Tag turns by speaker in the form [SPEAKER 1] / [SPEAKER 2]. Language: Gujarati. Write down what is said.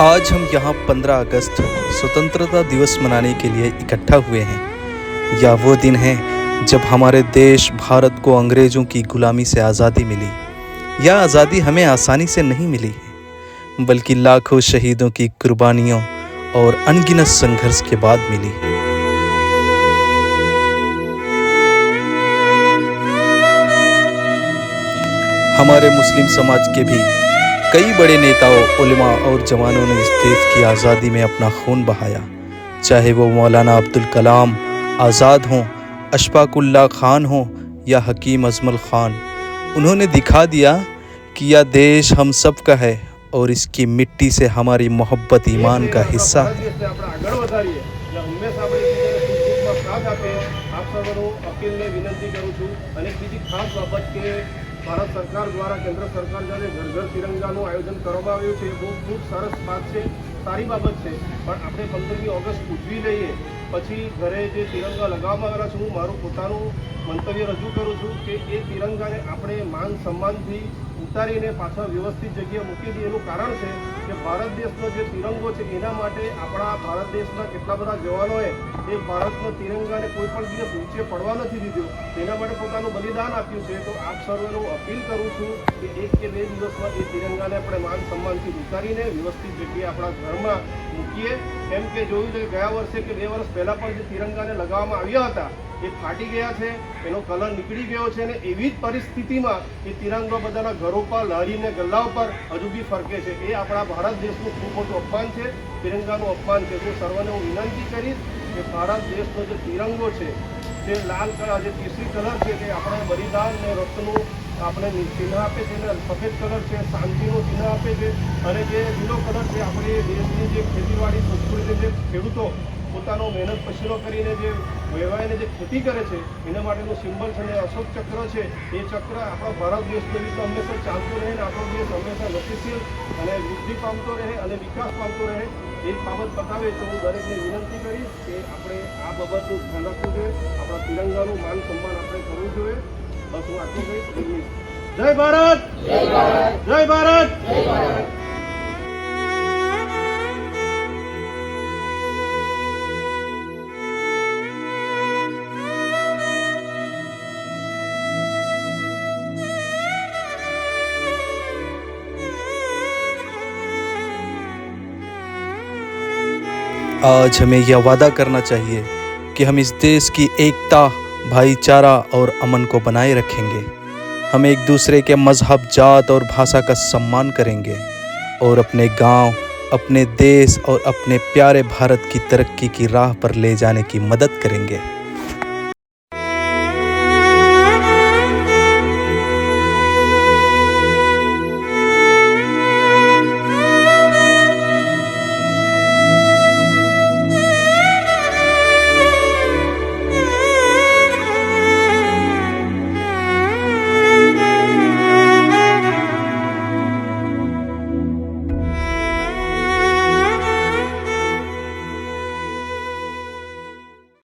[SPEAKER 1] आज हम यहाँ 15 अगस्त, स्वतंत्रता दिवस मनाने के लिए इकट्ठा हुए हैं। यह वो दिन है जब हमारे देश भारत को अंग्रेज़ों की गुलामी से आज़ादी मिली। यह आज़ादी हमें आसानी से नहीं मिली है, बल्कि लाखों शहीदों की कुर्बानियों और अनगिनत संघर्ष के बाद मिली हमारे मुस्लिम समाज के भी कई बड़े नेताओं उलमा और जवानों ने इस देश की आज़ादी में अपना खून बहाया चाहे वो मौलाना अब्दुल कलाम आज़ाद हों अशफाकुल्ला खान हों या हकीम अजमल खान उन्होंने दिखा दिया कि यह देश हम सब का है और इसकी मिट्टी से हमारी मोहब्बत ईमान का हिस्सा है
[SPEAKER 2] દેશને આપણે આગળ વધારીએ એટલે હંમેશા આપણે એકબીજાને સુખ દુઃખમાં સાથ આપે આપ સર્વનો અપીલને વિનંતી કરું છું અને એક બીજી ખાસ બાબત કે ભારત સરકાર દ્વારા કેન્દ્ર સરકાર જ્યારે ઘર ઘર તિરંગાનું આયોજન કરવામાં આવ્યું છે, એ બહુ ખૂબ સરસ વાત છે, સારી બાબત છે. પણ આપણે પંદરમી ઓગસ્ટ ઉજવી લઈએ, પછી ઘરે જે તિરંગા લગાવવામાં આવેલા છે, હું મારું પોતાનું મંતવ્ય રજૂ કરું છું કે એ તિરંગાને આપણે માન સન્માનથી ઉતારીને પાછા વ્યવસ્થિત જગ્યાએ મૂકી દે એનું કારણ છે કે ભારત દેશનો જે તિરંગો છે, એના માટે આપણા ભારત દેશના કેટલા બધા જવાનોએ એ ભારતનો તિરંગાને કોઈ પણ દિવસ ઊંચે પડવા નથી દીધો. તેના માટે પોતાનું બલિદાન આપ્યું છે. તો આપ સર્વેને હું અપીલ કરું છું કે એક કે બે દિવસમાં એ તિરંગાને આપણે માન સન્માનથી ઉતારીને વ્યવસ્થિત જગ્યાએ આપણા ઘરમાં મૂકીએ. કેમ કે જોયું છે કે ગયા વર્ષે કે બે વર્ષ પહેલાં પણ જે તિરંગાને લગાવવામાં આવ્યા હતા એ ફાટી ગયા છે, એનો કલર નીકળી ગયો છે અને એવી જ પરિસ્થિતિમાં એ તિરંગો બધાના ઘરો પર લહેરીને ગલ્લા ઉપર હજુ બી ફરકે છે. એ આપણા ભારત દેશનું ખૂબ મોટું અપમાન છે, તિરંગાનું અપમાન છે. હું સર્વને હું વિનંતી કરીશ કે ભારત દેશનો જે તિરંગો છે, જે લાલ કલર જે કેસરી કલર છે, તે આપણે બલિદાન અને રક્તનું આપણે ચિહ્ન આપે છે અને સફેદ કલર છે, શાંતિનું ચિહ્ન આપે છે અને જે લીલો કલર છે, આપણી દેશની જે ખેતીવાડી, સંસ્કૃતિ, જે ખેડૂતો પોતાનો મહેનત પસીનો કરીને જે વહેવાઈને જે ખેતી કરે છે, એના માટેનું સિમ્બલ છે અને અશોક ચક્ર છે. એ ચક્ર આપણા ભારત દેશની રીતે હંમેશા ચાલતું રહે અને આપણો દેશ હંમેશા ગતિશીલ અને વૃદ્ધિ પામતો રહે અને વિકાસ પામતો રહે એ બાબત બતાવે તો હું દરેકને વિનંતી કરીશ કે આપણે આ બાબતનું ધ્યાન રાખવું જોઈએ. આપણા તિરંગાનું માન સન્માન આપણે કરવું જોઈએ. બસ હું આટલું કહીશ. ઇંગ્લિશ જય ભારત. જય ભારત.
[SPEAKER 1] आज हमें यह वादा करना चाहिए कि हम इस देश की एकता भाईचारा और अमन को बनाए रखेंगे। हम एक दूसरे के मज़हब जात और भाषा का सम्मान करेंगे और अपने गाँव, अपने देश और अपने प्यारे भारत की तरक्की की राह पर ले जाने की मदद करेंगे।